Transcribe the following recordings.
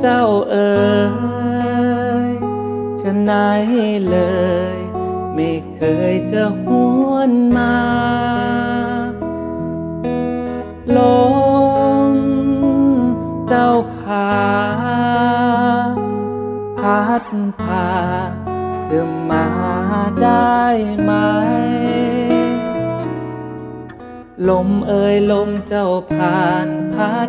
เจ้าเอ๋ยชะไหนเลย ไม่เคยจะหวนมา ลมเจ้าขาพัดพาเธอมาได้ไหม ลมเอ่ยลมเจ้าผ่านพัด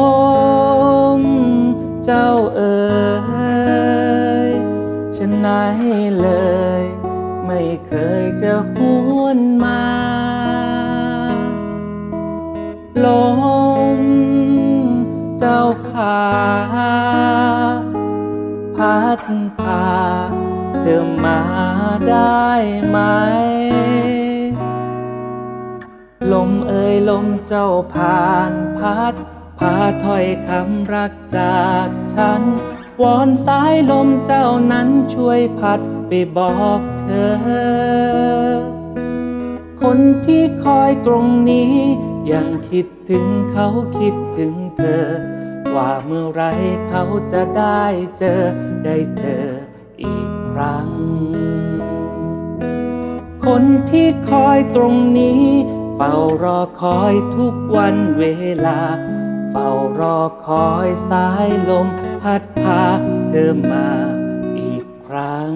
ไหนเลย ไม่เคยจะหวนมา ลมเจ้าขาพัดพาเธอมาได้ไหม ลมเอ่ยลมเจ้าผ่านพัดพาถ้อยคำรักจากฉัน วอนสายลมเจ้านั้นช่วยพัดไปบอกเธอ คนที่คอยตรงนี้ ยังคิดถึงเขาคิดถึงเธอ ว่าเมื่อไรเขาจะได้เจอได้เจออีกครั้ง คนที่คอยตรงนี้ เฝ้ารอคอยทุกวันเวลา เฝ้ารอคอยสายลมพัดพาเธอมาอีกครั้ง